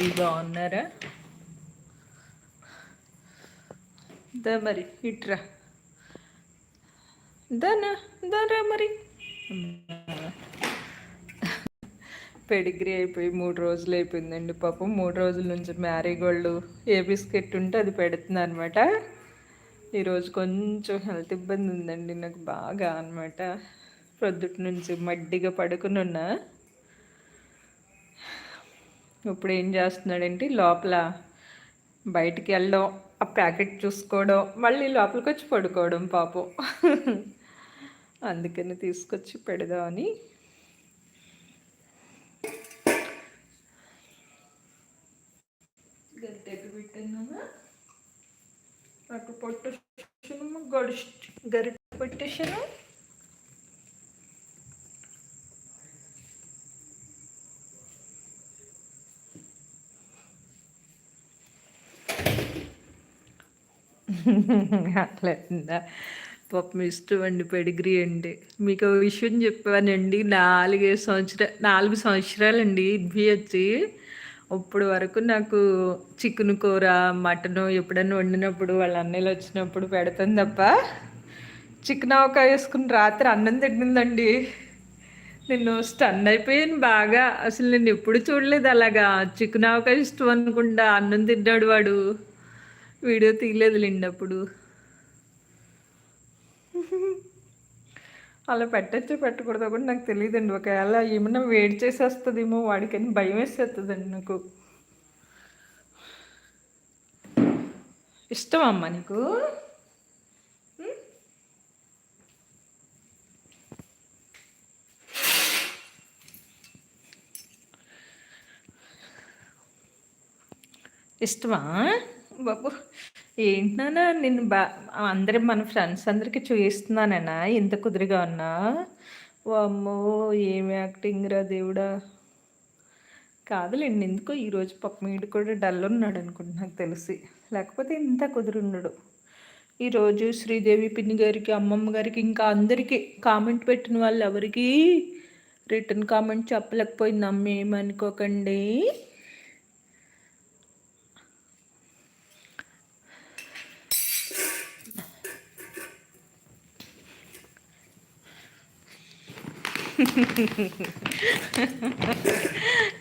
బాగున్నారా దా మరి ఇట్రా. దానా దారా మరి. పెడిగ్రీ అయిపోయి మూడు రోజులు అయిపోయిందండి పాపం. మూడు రోజుల నుంచి మ్యారీగోల్డ్ ఏ బిస్కెట్ ఉంటే అది పెడుతుంది అనమాట ఈరోజు కొంచెం హెల్త్ ఇబ్బంది ఉందండి నాకు బాగా అనమాట ప్రొద్దుటి నుంచి మడ్డిగా పడుకుని ఉన్నా ఇప్పుడు ఏం చేస్తున్నాడంటే లోపల బయటికి వెళ్ళడం ఆ ప్యాకెట్ చూసుకోవడం మళ్ళీ లోపలికి వచ్చి పడుకోవడం పాపం. అందుకని తీసుకొచ్చి పెడదామని గరిటెట్టు పెట్టినామా అటు పొట్టు గడిచి గరిట పెట్టేసాను అట్లా పాపం ఇష్టం అండి పెడిగ్రీ అండి. మీకు విషయం చెప్పానండి నాలుగే సంవత్సరాలు నాలుగు సంవత్సరాలండి ఇడ్బీ వచ్చి ఇప్పుడు వరకు నాకు చికెన్ కూర మటన్ ఎప్పుడన్నా వండినప్పుడు వాళ్ళ అన్నయ్యలు వచ్చినప్పుడు పెడతాను తప్ప చికెన్ ఆవకాయ వేసుకుని రాత్రి అన్నం తింటుందండి. నేను స్టన్ అయిపోయాను బాగా. అసలు నేను ఎప్పుడు చూడలేదు అలాగా. చికెన్ ఆవకాయ ఇష్టం అనుకుంటా అన్నం తిన్నాడు వాడు. వీడియో తీయలేదు అప్పుడు. అలా పెట్టచ్చో పెట్టకూడదో కూడా నాకు తెలియదండి. ఒకవేళ ఏమన్నా వేడి చేసేస్తుందేమో వాడికని భయం వేసేస్తుందండి నాకు. ఇష్టం అమ్మ నీకు? ఇష్టమా? బాబు. ఏంటన్నా నేను బా అందరి మన ఫ్రెండ్స్ అందరికీ చూపిస్తున్నానన్నా ఎంత కుదురుగా ఉన్నా? అమ్మో ఏం యాక్టింగ్ రా దేవుడా? కాదులేండి ఎందుకో ఈరోజు పప్పు మీడు కూడా డల్ ఉన్నాడు అనుకుంటు నాకు తెలిసి. లేకపోతే ఇంత కుదురున్నాడు ఈరోజు శ్రీదేవి పిన్ని గారికి అమ్మమ్మ గారికి ఇంకా అందరికీ కామెంట్ పెట్టిన వాళ్ళు ఎవరికి రిటర్న్ కామెంట్ చెప్పలేకపోయింది అమ్మ ఏమనుకోకండి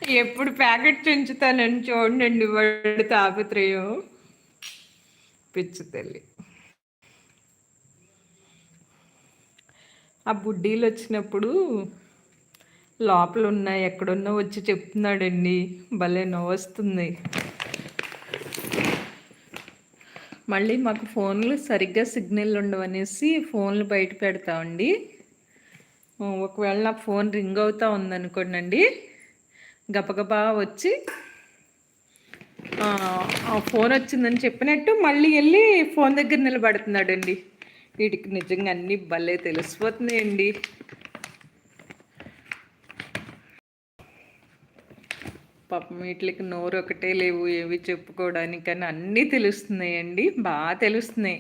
ఎప్పుడు ప్యాకెట్ చుంచుతానని చూడండి వాడు తాపత్రయం. పిచ్చు తల్లి. ఆ బుడ్డీలు వచ్చినప్పుడు లోపల ఉన్న ఎక్కడున్నా వచ్చి చెప్తున్నాడండి. భలే వస్తుంది మళ్ళీ మాకు ఫోన్లు సరిగ్గా సిగ్నల్ ఉండవనేసి ఫోన్లు బయట పెడతామండి. ఒకవేళ నా ఫోన్ రింగ్ అవుతా ఉందనుకోండి గబగబా వచ్చి ఫోన్ వచ్చిందని చెప్పినట్టు మళ్ళీ వెళ్ళి ఫోన్ దగ్గర నిలబడుతున్నాడండి. వీటికి నిజంగా అన్నీ భలే తెలిసిపోతున్నాయండి. పాపం వీటికి నోరు ఒకటే లేవు ఏవి చెప్పుకోవడానికి కానీ అన్నీ తెలుస్తున్నాయండి. బాగా తెలుస్తున్నాయి.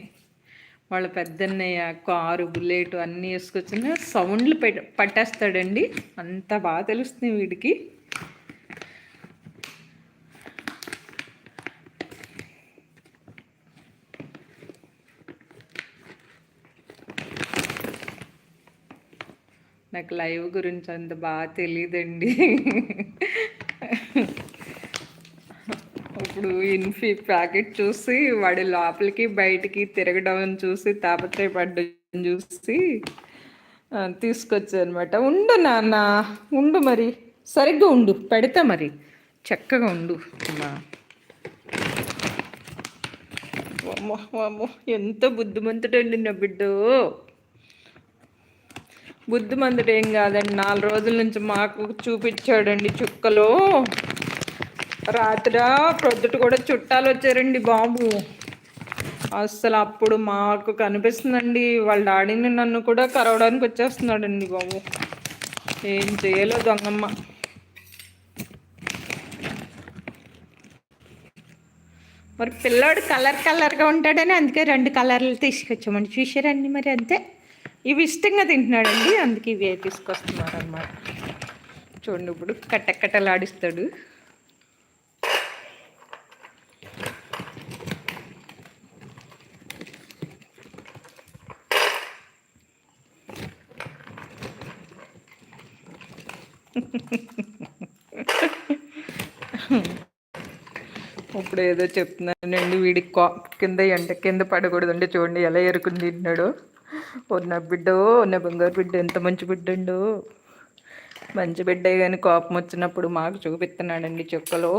వాళ్ళ పెద్దన్నయ్య కారు బుల్లెట్ అన్నీ వేసుకొచ్చిన సౌండ్లు పెట్ పట్టేస్తాడండి. అంత బాగా తెలుస్తుంది వీడికి. నాకు లైవ్ గురించి అంత బాగా తెలియదండి ఇప్పుడు ఇన్ఫీ ప్యాకెట్ చూసి వాడి లోపలికి బయటికి తిరగడం చూసి తాపత్రయపడ్డం చూసి తీసుకొచ్చా అనమాట ఉండు నాన్న ఉండు మరి. సరిగ్గా ఉండు పెడతా మరి. చక్కగా ఉండు. అమ్మా. అమ్మో అమ్మో ఎంత బుద్ధిమంతుడండి నా బిడ్డ. బుద్ధిమంతుడు ఏం కాదండి నాలుగు రోజుల నుంచి మాకు చూపించాడండి చుక్కలో. రాత్రి ప్రొద్దుట కూడా చుట్టాలు వచ్చారండి బాబు. అసలు అప్పుడు మాకు కనిపిస్తుందండి. వాళ్ళ డాడీని నన్ను కూడా కరవడానికి వచ్చేస్తున్నాడండి బాబు. ఏం చేయలో దొంగమ్మ. మరి పిల్లోడు కలర్ కలర్గా ఉంటాడని అందుకే రెండు కలర్లు తీసుకొచ్చామండి. చూసారండి మరి అంతే. ఇవి ఇష్టంగా తింటున్నాడండి. అందుకే ఇవి తీసుకొస్తున్నారు అన్నమాట చూడండి ఇప్పుడు కట్టెక్కటలాడిస్తాడు ఇప్పుడు ఏదో చెప్తున్నానండి వీడి కా కింద ఎండ కింద పడకూడదండి చూడండి ఎలా ఎరుకుని తింటున్నాడు ఉన్న బిడ్డ ఉన్న బంగారు బిడ్డ ఎంత మంచి బిడ్డండు. మంచి బిడ్డే కానీ కోపం వచ్చినప్పుడు మాకు చూపిస్తున్నాడండి చుక్కలో.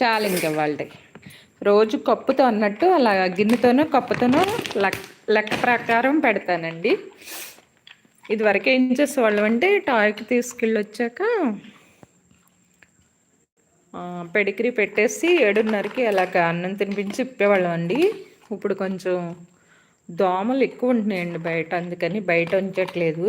చాలు ఇంకా వాళ్ళ రోజు కప్పుతో అన్నట్టు అలా గిన్నెతోనో కప్పుతోనో లెక్క ప్రకారం పెడతానండి. ఇదివరకు ఏం చేసేవాళ్ళం అంటే టాయ్కి తీసుకెళ్ళి వచ్చాక పెడికిరి పెట్టేసి ఏడున్నరకి అలాగ అన్నం తినిపించి ఇప్పేవాళ్ళం అండి. ఇప్పుడు కొంచెం దోమలు ఎక్కువ ఉంటున్నాయండి బయట అందుకని బయట ఉంచట్లేదు.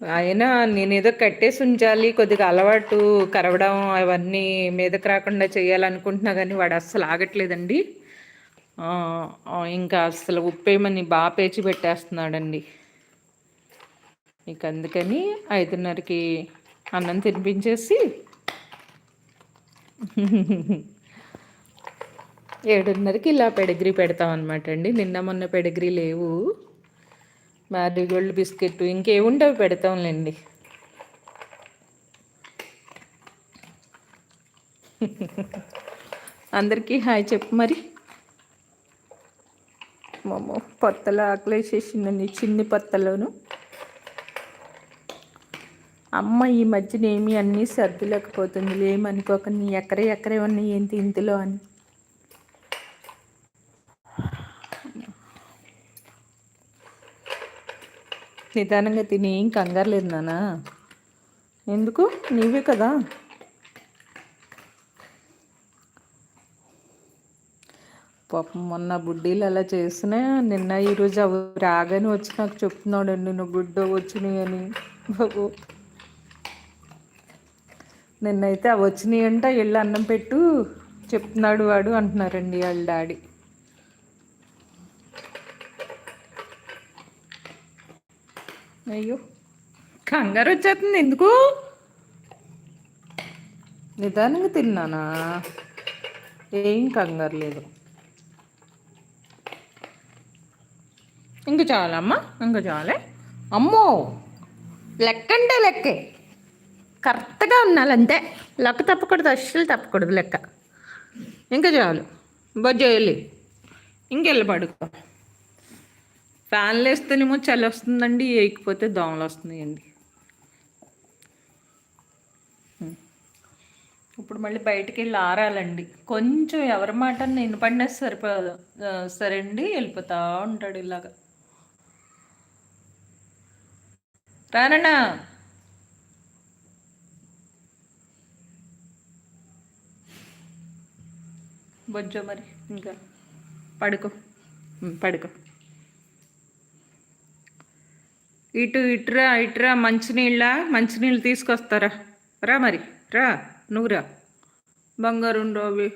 అయినా నేను ఏదో కట్టేసి ఉంచాలి కొద్దిగా అలవాటు కరవడం అవన్నీ మీదకి రాకుండా చేయాలనుకుంటున్నా కానీ వాడు అస్సలు ఆగట్లేదండి. ఇంకా అసలు ఉప్పేమని బాగా పేచి పెట్టేస్తున్నాడండి. ఇక అందుకని ఐదున్నరకి అన్నం తినిపించేసి ఏడున్నరకి ఇలా పెడిగ్రీ పెడతాం అనమాట అండి నిన్న మొన్న పెడిగ్రీ లేవు. మ్యారీగోల్డ్ బిస్కెట్ ఇంకేముండవు పెడతాంలేండి. అందరికీ హాయ్ చెప్పు మరి. మమ్మో పొత్తలు ఆకలేసేసిందండి చిన్ని పొత్తలోను. అమ్మ ఈ మధ్యన ఏమి అన్నీ సర్దులేకపోతుంది. ఏమనుకోక నీ ఎక్కడే ఎక్కడే ఉన్నాయి ఏంటి ఇంతలో అని. నిదానంగా తిని ఏం కంగారు లేదు నానా ఎందుకు? నీవే కదా. పాపం మొన్న బుడ్డీలు అలా చేసినా నిన్న ఈరోజు అవి రాగానే వచ్చి నాకు చెప్తున్నాడండి నువ్వు గుడ్డ వచ్చినాయి అని. బాబు. నిన్నైతే అవి వచ్చినాయి అంటే వెళ్ళి అన్నం పెట్టు చెప్తున్నాడు వాడు అంటున్నారండి వాళ్ళ డాడీ. అయ్యో కంగారు వచ్చేస్తుంది ఎందుకు? నిదానంగా తిన్నానా? ఏం కంగారు లేదు. ఇంక చాలమ్మా ఇంక చాలే. అమ్మో లెక్క అంటే లెక్కే. కరెక్ట్గా ఉండాలంతే లెక్క తప్పకూడదు అస్సలు తప్పకూడదు లెక్క. ఇంకా చాలు. బొజ్జేయాలి ఇంకెళ్ళి పడుకో. ఫ్యాన్లు వేస్తేనేమో చలి వస్తుందండి వేయకపోతే దోమలు వస్తున్నాయండి ఇప్పుడు మళ్ళీ బయటికి వెళ్ళి ఆరాలండి. కొంచెం ఎవరి మాట నేను పడినా సరిపోదు. సరే అండి వెళ్ళిపోతా ఉంటాడు ఇలాగా. రానన్నా. బొజ్జో మరి ఇంకా పడుకో. పడుకో. ఇటు ఇటురా ఇటురా మంచినీళ్ళ మంచినీళ్ళు తీసుకొస్తారా? రా మరి రా నువ్వు రా. బంగారు అవి.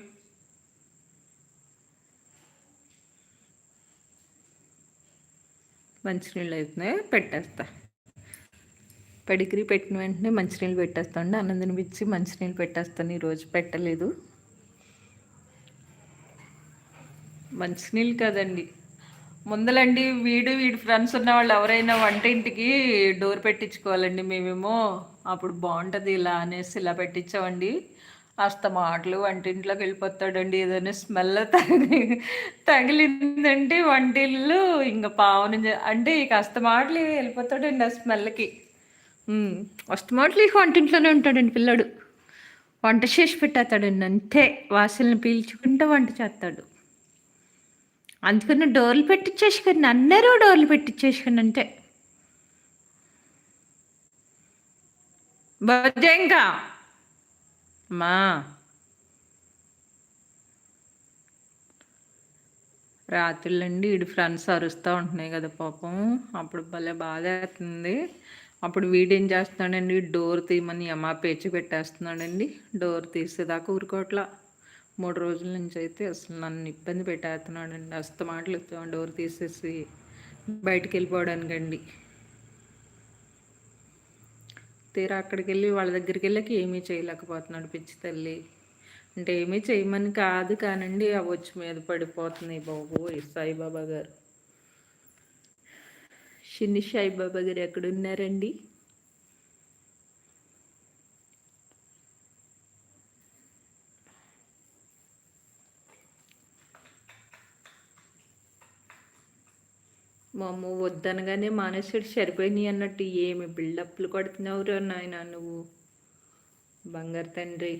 మంచినీళ్ళు అయితే పెట్టేస్తా. పడిగిరి పెట్టిన వెంటనే మంచినీళ్ళు పెట్టేస్తాండి అన్నం తినిపించి మంచినీళ్ళు పెట్టేస్తాను ఈరోజు పెట్టలేదు. మంచినీళ్ళు కదండి. ముందలండి వీడు వీడి ఫ్రెండ్స్ ఉన్న వాళ్ళు ఎవరైనా వంటింటికి డోర్ పెట్టించుకోవాలండి మేమేమో. అప్పుడు బాగుంటుంది ఇలా అనేసి ఇలా పెట్టించామండి. అస్త మాటలు వంటింట్లోకి వెళ్ళిపోతాడండి. ఏదైనా స్మెల్ తగిలి తగిలిందంటే వంటిల్లు ఇంకా పావును అంటే ఇక మాటలు వెళ్ళిపోతాడండి ఆ స్మెల్కి వస్త మాటలు ఇక వంటింట్లోనే ఉంటాడండి పిల్లడు. వంట చేసి పెట్టేస్తాడండి అంతే. వాసనలు పీల్చుకుంటూ వంట చేస్తాడు. అందుకని డోర్లు పెట్టించేసుకుని అందరూ డోర్లు పెట్టించేసుకుని అంతే బొజ్జ ఇంకా? అమ్మా. రాత్రులండి ఇడు ఫ్రెండ్స్ అరుస్తూ ఉంటున్నాయి కదా పాపం. అప్పుడు భలే బాధ అవుతుంది అప్పుడు వీడేం చేస్తున్నాడండి? డోర్ తీయమని అమ్మ పేచి పెట్టేస్తున్నాడండి. డోర్ తీసేదాకా ఊరుకోట్లా మూడు రోజుల నుంచి అయితే అసలు నన్ను ఇబ్బంది పెట్టేస్తున్నాడండి. అస్త మాటలు డోర్ తీసేసి బయటికి వెళ్ళిపోవడానికండి తీరా అక్కడికి వెళ్ళి వాళ్ళ దగ్గరికి వెళ్ళాక ఏమీ చేయలేకపోతున్నాడు పిచ్చి తల్లి. అంటే ఏమీ చేయమని కాదు కానండి అవి వచ్చి మీద పడిపోతున్నాయి బాబు సాయిబాబా గారు. షిన్ని సాయిబాబా గారు ఎక్కడున్నారండి? మా అమ్మ వద్దనగానే మానేసాడు సరిపోయినాయి అన్నట్టు ఏమి బిల్డప్లు కొడుతున్నావురా నాయన నువ్వు? బంగారు తండ్రి.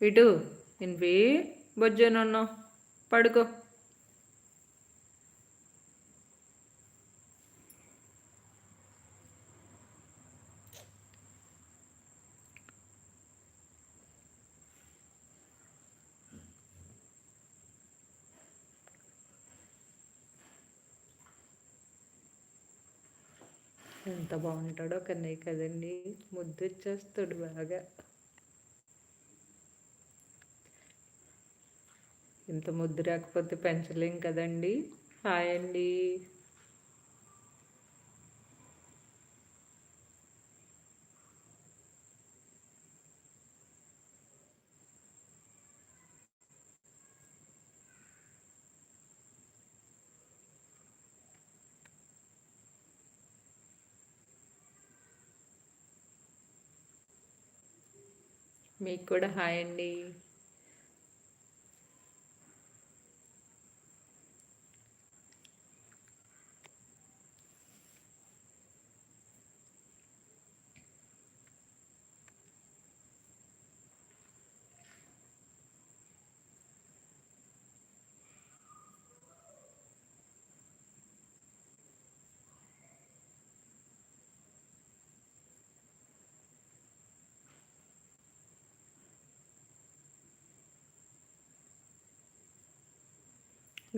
ఇటు వినిపి బొజ్జనన్న పడుకో. ఎంత బాగుంటాడో కన్నయ్య కదండి. ముద్దు వచ్చేస్తాడు బాగా. ఇంత ముద్దు రాకపోతే పెంచలేం కదండి. హాయ్ అండి. మీకు కూడా హాయ్ అండి.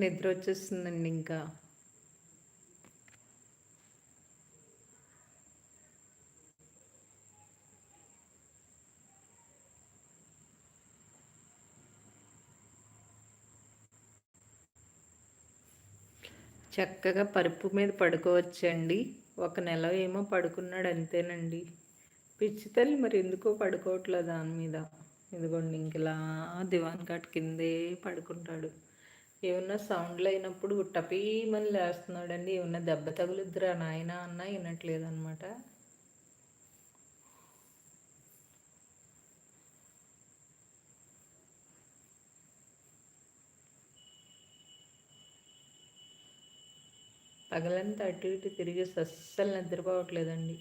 నిద్ర వచ్చేస్తుందండి ఇంకా. చక్కగా పరుపు మీద పడుకోవచ్చండి. ఒక నెల ఏమో పడుకున్నాడు అంతేనండి. పిచ్చి తల్లి మరి ఎందుకో పడుకోవట్లేదు దాని మీద. ఇదిగోండి ఇంకలా దివాన్ కాట్ కిందే పడుకుంటాడు. ఏమన్నా సౌండ్లు అయినప్పుడు టపీమని లేస్తున్నాడండి. ఏమన్నా దెబ్బ తగులుద్దురా నాయన అన్న వినట్లేదన్నమాట. పగలంతా అటు ఇటు తిరిగి అస్సలు నిద్రపోవట్లేదండి.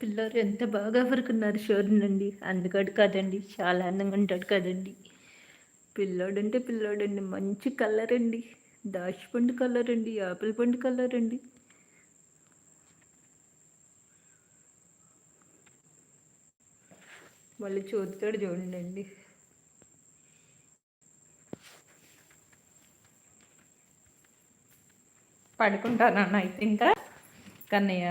పిల్లలు ఎంత బాగా పరుకున్నారు షోర్నండి అందుకడు కదండి చాలా అందంగా ఉంటాడు కదండి. పిల్లోడు అంటే పిల్లోడండి మంచి కలర్ అండి దాచిపండు కలర్ అండి ఆపిల్ పండు కలర్ అండి మళ్ళీ చూస్తాడు చూడండి పడుకుంటాను అయితే ఇంకా. కన్నయ్య?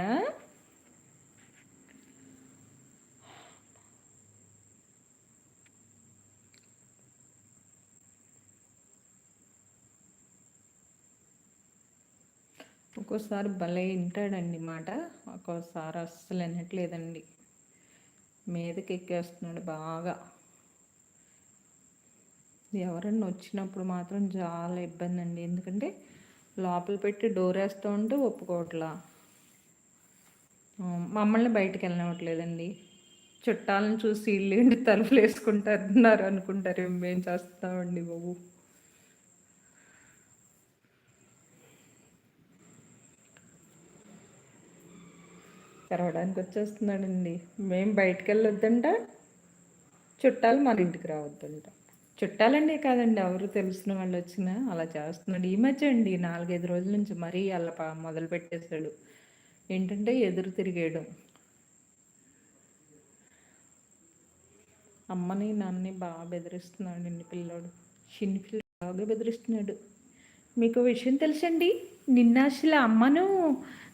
ఒక్కోసారి భలే వింటాడండి మాట. ఒక్కోసారి అస్సలు వినట్లేదండి. మీదకి ఎక్కేస్తున్నాడు బాగా. ఎవరన్నా వచ్చినప్పుడు మాత్రం చాలా ఇబ్బంది అండి ఎందుకంటే లోపల పెట్టి డోర్ వేస్తూ ఉంటే ఒప్పుకోవట్లా. మమ్మల్ని బయటకు వెళ్ళనివ్వట్లేదండి. చుట్టాలను చూసి ఇల్లు తలుపులు వేసుకుంటారు అనుకుంటారు మేము చేస్తామండి బాబు. తెరవడానికి వచ్చేస్తున్నాడండి మేము బయటకు వెళ్ళొద్దంట చుట్టాలు మన ఇంటికి రావద్దంట. చుట్టాలండి కాదండి ఎవరు తెలిసిన వాళ్ళు వచ్చినా అలా చేస్తున్నాడు. ఈ మధ్య అండి నాలుగైదు రోజుల నుంచి మరీ అలా మొదలు పెట్టేశాడు. ఏంటంటే ఎదురు తిరిగేయడం. అమ్మని నాన్నని బాగా బెదిరిస్తున్నాడు అండి పిల్లోడు. చిన్న పిల్లడు బాగా బెదిరిస్తున్నాడు. మీకు విషయం తెలుసండి? నిన్న అసలు అమ్మను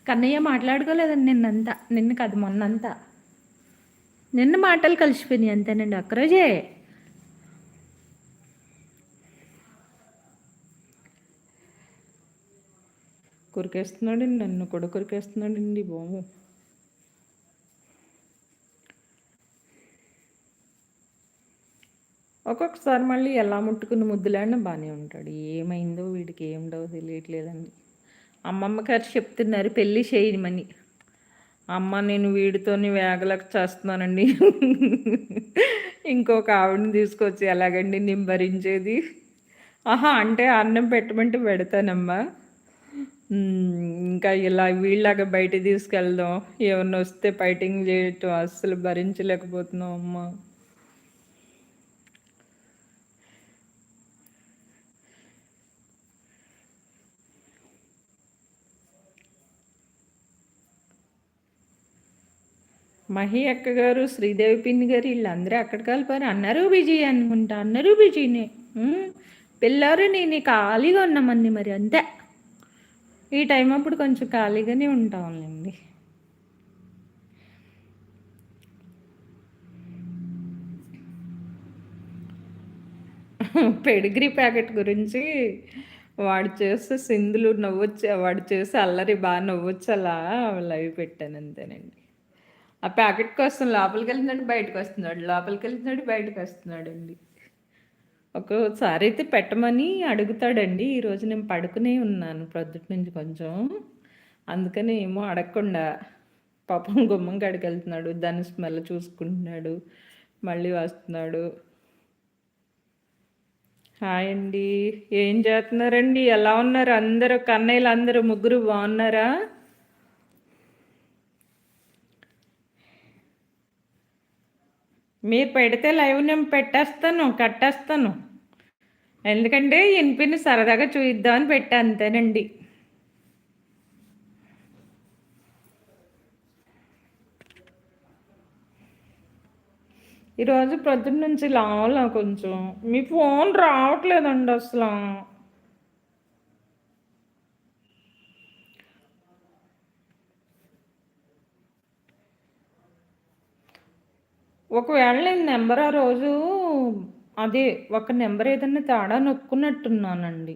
కన్నయ్య మాట్లాడుకోలేదండి నిన్నంతా. నిన్న కాదు మొన్నంతా. నిన్న మాటలు కలిసిపోయినాయి అంతేనండి ఒక్కరోజే. కొరికేస్తున్నాడండి నన్ను కూడా కొరికేస్తున్నాడండి బాబు. ఒక్కొక్కసారి మళ్ళీ ఎలా ముట్టుకుని ముద్దులాడినా బాగానే ఉంటాడు. ఏమైందో వీడికి ఏమిటో తెలియట్లేదండి. అమ్మమ్మ గారు చెప్తున్నారు పెళ్ళి చేయమని. అమ్మ నేను వీడితోని వేగలకు చేస్తున్నానండి. ఇంకొక ఆవిడని తీసుకొచ్చి ఎలాగండి నేను భరించేది? ఆహా అంటే అన్నం పెట్టమంటే పెడతానమ్మా. ఇంకా ఇలా వీళ్ళలాగా బయట తీసుకెళ్దాం. ఏమన్నా వస్తే ఫైటింగ్ చేయటం అస్సలు భరించలేకపోతున్నాం అమ్మ. మహి అక్క గారు శ్రీదేవి పిన్ని గారు వీళ్ళందరూ అక్కడికి కలిపారు అన్నారు బిజీ అనుకుంటా అన్నారు బిజీనే. పిల్లారు నేను ఖాళీగా ఉన్నామండి మరి అంతే. ఈ టైం అప్పుడు కొంచెం ఖాళీగానే ఉంటాంలేండి. పెడిగ్రీ ప్యాకెట్ గురించి వాడు చేస్తే సింధులు నవ్వొచ్చు వాడు చేస్తే అల్లరి బాగా నవ్వొచ్చు అలా లైవ్ పెట్టాను అంతేనండి. ఆ ప్యాకెట్ కోసం లోపలికి వెళ్తున్నాడు బయటకు వస్తున్నాడు లోపలికి వెళ్తున్నాడు బయటకు వస్తున్నాడు అండి ఒక్కోసారి అయితే పెట్టమని అడుగుతాడండి ఈరోజు నేను పడుకునే ఉన్నాను ప్రొద్దుటి నుంచి కొంచెం. అందుకని ఏమో అడగకుండా పాపం గుమ్మం కాడికి వెళ్తున్నాడు దాని స్మెల్ చూసుకుంటున్నాడు మళ్ళీ వస్తున్నాడు. హాయ్ అండి ఏం చేస్తున్నారండి? ఎలా ఉన్నారు అందరూ? కన్నయ్యలు అందరూ ముగ్గురు బాగున్నారా? మీరు పెడితే లైవ్ నేను పెట్టేస్తాను కట్టేస్తాను. ఎందుకంటే ఇన్పిని సరదాగా చూయిద్దామని పెట్టా అంతేనండి. ఈరోజు ప్రొద్దున నుంచి లావలా కొంచెం. మీ ఫోన్ రావట్లేదండి అసలు. ఒకవేళ నేను నెంబర్ ఆ రోజు అదే ఒక నెంబర్ ఏదన్నా తేడా నొక్కున్నట్టున్నానండి.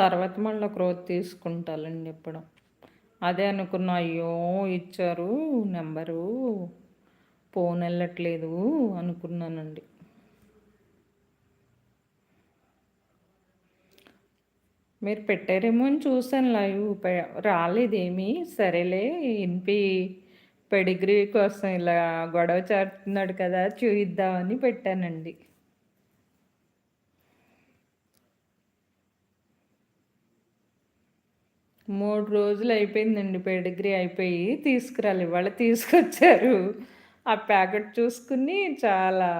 తర్వాత మళ్ళీ క్రోత్ తీసుకుంటానండి ఇప్పుడు అదే అనుకున్నా అయ్యో ఇచ్చారు నెంబరు ఫోన్ వెళ్ళట్లేదు అనుకున్నానండి. మీరు పెట్టారేమో అని చూసాను లైవ్ రాలేదేమి సరేలే ఇన్పి పెడిగ్రీ కోసం ఇలా గొడవ చేస్తున్నాడు కదా చూయిద్దామని పెట్టానండి. మూడు రోజులు అయిపోయిందండి పెడిగ్రీ అయిపోయి తీసుకురాలి ఇవాళ తీసుకొచ్చారు. ఆ ప్యాకెట్ చూసుకుని చాలా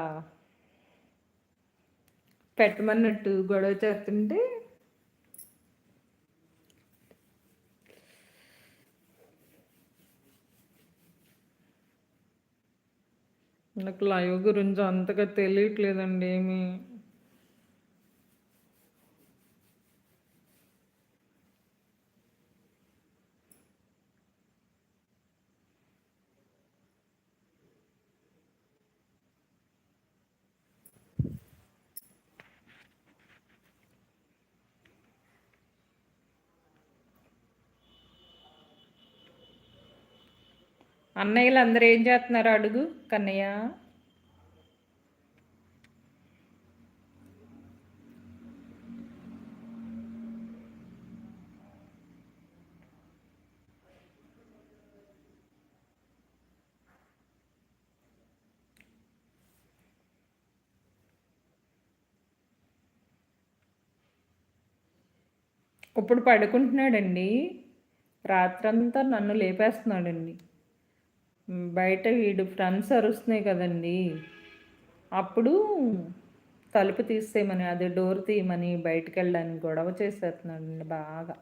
పెట్టమన్నట్టు గొడవ చేస్తుంటే నాకు లైవ్ గురించి అంతగా తెలియట్లేదండి ఏమీ. అన్నయ్యలు అందరు ఏం చేస్తున్నారు? అడుగు కన్నయ్య. ఇప్పుడు పడుకుంటున్నాడండి. రాత్రంతా నన్ను లేపేస్తున్నాడండి. బయట వీడు ఫ్రెండ్స్ అరుస్తున్నాయి కదండి. అప్పుడు తలుపు తీసేయమని అదే డోర్ తీయమని బయటకు వెళ్ళడానికి గొడవ చేసేస్తున్నాడండి బాగా.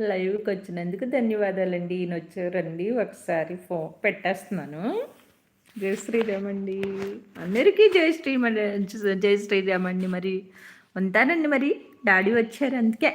లైవ్కి వచ్చినందుకు ధన్యవాదాలండి. ఈయన వచ్చారండి ఒకసారి ఫోన్ పెట్టేస్తున్నాను. జై శ్రీరామండి అందరికీ జై శ్రీమ జై శ్రీరామండి మరి. ఉంటానండి మరి. డాడీ వచ్చారు అందుకే.